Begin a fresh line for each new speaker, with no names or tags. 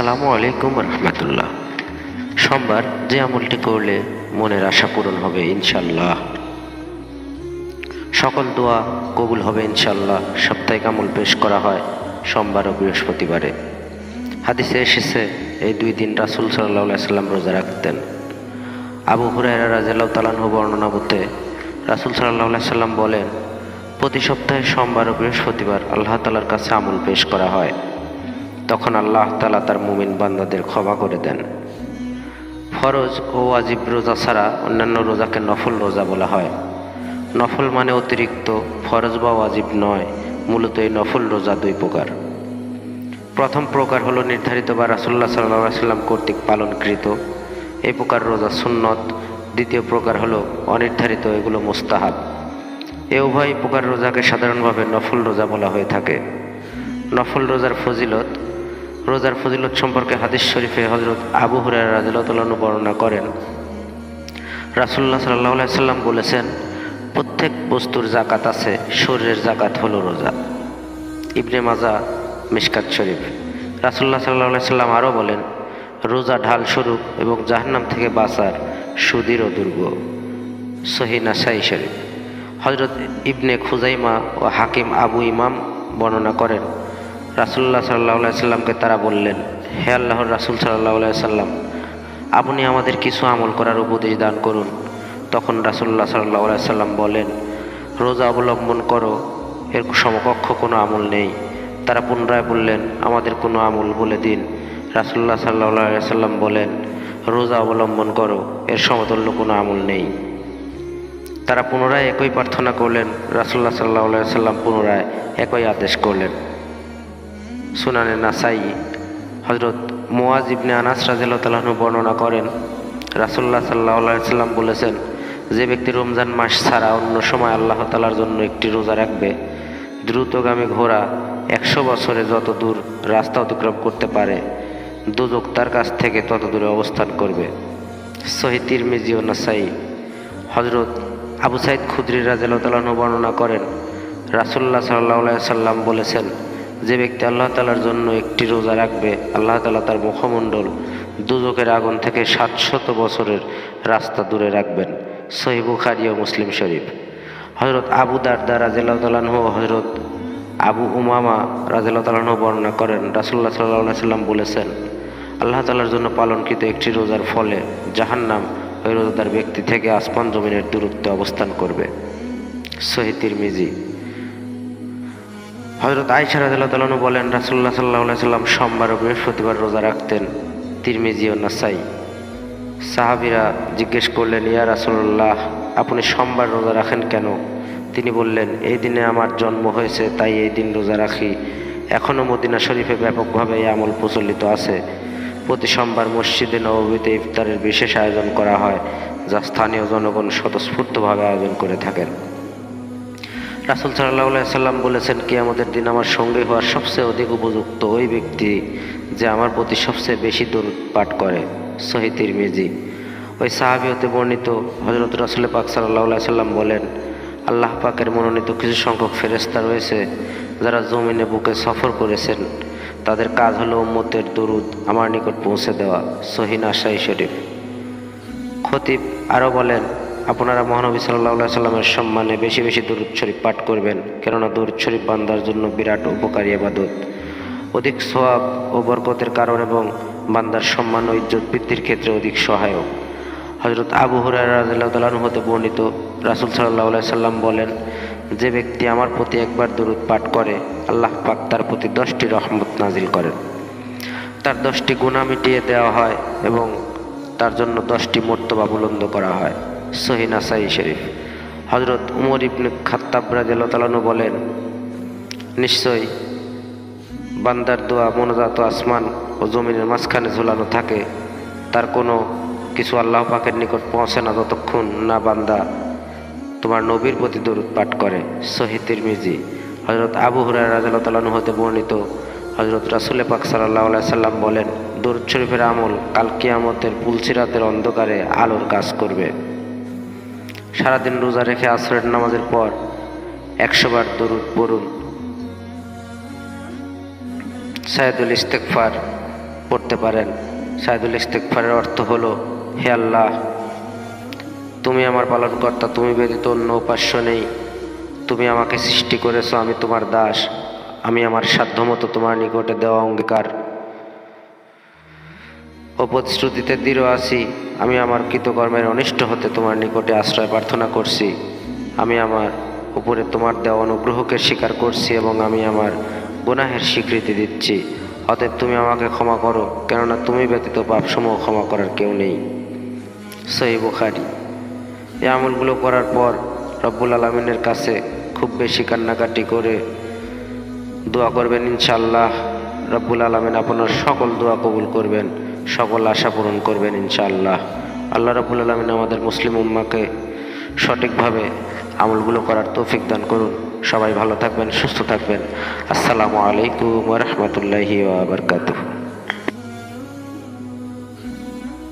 আসসালামু আলাইকুম রহমতুল্লাহ। সোমবার যে আমলটি করলে মনের আশা পূরণ হবে ইনশাল্লাহ সকল দোয়া কবুল হবে ইনশাল্লাহ সাপ্তাহিক আমল পেশ করা হয় সোমবার ও বৃহস্পতিবারে। হাদিসে এসেছে, এই দুই দিন রাসুল সাল্লাহ সাল্লাম রোজা রাখতেন। আবু হুরায়রা রাজাল্লাহ তালানহু বর্ণনা মতে, রাসুল সাল্লাহ সাল্লাম বলেন, প্রতি সপ্তাহে সোমবার ও বৃহস্পতিবার আল্লাহ তালার কাছে আমল পেশ করা হয়। তখন আল্লাহ তালা তার মুমিন বান্দাদের ক্ষমা করে দেন। ফরজ ও ওয়াজিব রোজা ছাড়া অন্যান্য রোজাকে নফল রোজা বলা হয়। নফল মানে অতিরিক্ত, ফরজ বা ওয়াজিব নয়, মূলত এই নফল রোজা দুই প্রকার। প্রথম প্রকার হলো নির্ধারিত বা রাসুল্লাহ সাল্লাহ সাল্লাম কর্তৃক পালনকৃত এই প্রকার রোজা সুন্নত। দ্বিতীয় প্রকার হলো অনির্ধারিত, এগুলো মোস্তাহাব। এ উভয় প্রকার রোজাকে সাধারণভাবে নফল রোজা বলা হয়ে থাকে। নফল রোজার ফজিলত রোজার ফজিলত সম্পর্কে হাদিস শরীফে হজরত আবু হুরার বর্ণনা করেন। রাসুল্লাহ সাল্লাহ সাল্লাম বলেছেন, প্রত্যেক বস্তুর জাকাত আছে, শরীরের জাকাত হলো রোজা। ইবনে মাজা মিসকাত শরীফ। রাসুল্লাহ সাল্লাহ সাল্লাম আরও বলেন, রোজা ঢাল স্বরূপ এবং জাহান্নাম থেকে বাঁচার সুদৃঢ় দুর্গ। সহিনা সাই শরীফ। হজরত ইবনে খুজাইমা ও হাকিম আবু ইমাম বর্ণনা করেন রাসুল্লাহ সাল্লাহ সাল্লামকে তারা বললেন, হে আল্লাহর রাসুল সাল্লাহ সাল্লাম আপনি আমাদের কিছু আমল করার উপদেশ দান করুন। তখন রাসুল্লাহ সাল্লাহ সাল্লাম বলেন, রোজা অবলম্বন করো, এর সমকক্ষ কোনো আমল নেই। তারা পুনরায় বললেন, আমাদের কোনো আমল বলে দিন। রাসুল্লাহ সাল্লাহ সাল্লাম বলেন, রোজা অবলম্বন করো, এর সমতুল্য কোনো আমল নেই। তারা পুনরায় একই প্রার্থনা করলেন রাসুল্লাহ সাল্লাহ সাল্লাম পুনরায় একই আদেশ করলেন। সুনানে নাসাই হজরত মোয়াজ ইবনে আনাস রাজিল্লাহু বর্ণনা করেন রাসুল্লাহ সাল্লাহ সাল্লাম বলেছেন, যে ব্যক্তি রমজান মাস ছাড়া অন্য সময় আল্লাহ তালার জন্য একটি রোজা রাখবে, দ্রুতগামী ঘোড়া একশো বছরে যত দূর রাস্তা অতিক্রম করতে পারে, দুদক তার কাছ থেকে তত দূরে অবস্থান করবে। মিজি ও নাসাই হজরত আবু সাইদ খুদ্রি রাজিল্লাহু বর্ণনা করেন রাসুল্লাহ সাল্লাহ সাল্লাম বলেছেন যে ব্যক্তি আল্লাহ তালার জন্য একটি রোজা রাখবে, আল্লাহ তালা তার মুখমণ্ডল দুজকের আগুন থেকে সাতশত বছরের রাস্তা দূরে রাখবেন। সহি বুখারি ও মুসলিম শরীফ। হজরত আবু দারদা রাজেলাহ হজরত আবু উমামা রাজেলাহ বর্ণনা করেন রাসুল্লাহ সাল্লাহ সাল্লাম বলেছেন, আল্লাহ তালার জন্য পালনকৃত একটি রোজার ফলে জাহান্নাম ওই রোজাদার ব্যক্তি থেকে আসমান জমিনের দূরত্বে অবস্থান করবে। সহিতির মিজি হজরত আয়সা রাজু বলেন রাসুল্লাহ সাল্লাহ সাল্লাম সোমবার ও বৃহস্পতিবার রোজা রাখতেন। তিরমিজি ও নাসাই। সাহাবিরা জিজ্ঞেস করলেন, ইয়া রাসুল্লাহ আপনি সোমবার রোজা রাখেন কেন? তিনি বললেন, এই দিনে আমার জন্ম হয়েছে, তাই এই দিন রোজা রাখি। এখনও মদিনা শরীফে ব্যাপকভাবে এই আমল প্রচলিত আছে। প্রতি সোমবার মসজিদে নবমীতে ইফতারের বিশেষ আয়োজন করা হয়, যা স্থানীয় জনগণ স্বতঃস্ফূর্তভাবে আয়োজন করে থাকেন। রাসুল সাল্লাহ সাল্লাম বলেছেন কি আমাদের দিন আমার সঙ্গে হওয়ার সবচেয়ে অধিক উপযুক্ত ওই ব্যক্তি যে আমার প্রতি সবচেয়ে বেশি দূর পাঠ করে। শহীদির মেজি ওই সাহাবিহতে বর্ণিত হজরত রাসুল পাক সাল্লাহ সাল্লাম বলেন, আল্লাহ পাকের মনোনীত কিছু সংখ্যক ফেরেস্তা রয়েছে যারা জমিনে বুকে সফর করেছেন। তাদের কাজ হলো উম্মতের দরুদ আমার নিকট পৌঁছে দেওয়া। সহিন আশাই শরীফ। খতিব আরও বলেন আপনারা মহানবী সাল্লাহ সাল্লামের সম্মানে বেশি বেশি দরুদ শরীফ পাঠ করবেন, কেননা দরুদ শরীফ বান্দার জন্য বিরাট উপকারী আবাদত অধিক সোয়াব ও বরকতের কারণ এবং বান্দার সম্মান ও ইজ্জত বৃদ্ধির ক্ষেত্রে অধিক সহায়ক। হজরত আবু হুরাহ হতে বর্ণিত রাসুল সাল্লাহ সাল্লাম বলেন, যে ব্যক্তি আমার প্রতি একবার দরুদ পাঠ করে, আল্লাহ পাক তার প্রতি দশটি রহমত নাজিল করেন। তার দশটি গুণা মিটিয়ে দেওয়া হয় এবং তার জন্য দশটি মর্তবা বুলন্দ করা হয়। সহিনা সাই শরীফ। হজরত উমর ইবনে খাত্তাব রাজু বলেন, নিশ্চয়ই বান্দার দোয়া, মনোজাত আসমান ও জমিনের মাঝখানে ঝুলানো থাকে, তার কোনো কিছু আল্লাহ পাকের নিকট পৌঁছে না যতক্ষণ না বান্দা তোমার নবীর প্রতি দরুদ পাঠ করে। শহীদের মিজি হজরত আবু হুরার রাজালতালানু হতে বর্ণিত হজরত রাসুল পাক সাল্লাহ সাল্লাম বলেন, দরুদ শরীফের আমল কাল কিয়ামতের পুলসিরাতের অন্ধকারে আলোর কাজ করবে। সারাদিন রোজা রেখে আসরের নামাজের পর একশোবার দরুদ পড়ুন। সাইদুল ইস্তেকফার পড়তে পারেন। সাইদুল ইস্তেকফারের অর্থ হলো, হে আল্লাহ, তুমি আমার পালনকর্তা, তুমি ব্যতীত অন্য উপাস্য নেই। তুমি আমাকে সৃষ্টি করেছ, আমি তোমার দাস। আমি আমার সাধ্যমতো তোমার নিকটে দেওয়া অঙ্গীকার। ও প্রতিশ্রুতিতে দৃঢ় আছি। আমি আমার কৃতকর্মের অনিষ্ট হতে তোমার নিকটে আশ্রয় প্রার্থনা করছি। আমি আমার উপরে তোমার দেওয়া অনুগ্রহকে স্বীকার করছি এবং আমি আমার গুনাহের স্বীকৃতি দিচ্ছি। অতএব তুমি আমাকে ক্ষমা করো, কেননা তুমি ব্যতীত পাপসমূহ ক্ষমা করার কেউ নেই। সহি বুখারি। এই আমলগুলো করার পর রব্বুল আলমিনের কাছে খুব বেশি কান্নাকাটি করে দোয়া করবেন ইনশাল্লাহ রব্বুল আলমিন আপনার সকল দোয়া কবুল করবেন। সকল আশা পূরণ করবেন ইনশাআল্লাহ। আল্লাহ রাবুল আলমিন আমাদের মুসলিম উম্মাকে সঠিকভাবে আমলগুলো করার তৌফিক দান করুন। সবাই ভালো থাকবেন, সুস্থ থাকবেন। আসসালামু আলাইকুম রহমতুল্লাহি ওবরকাতুহ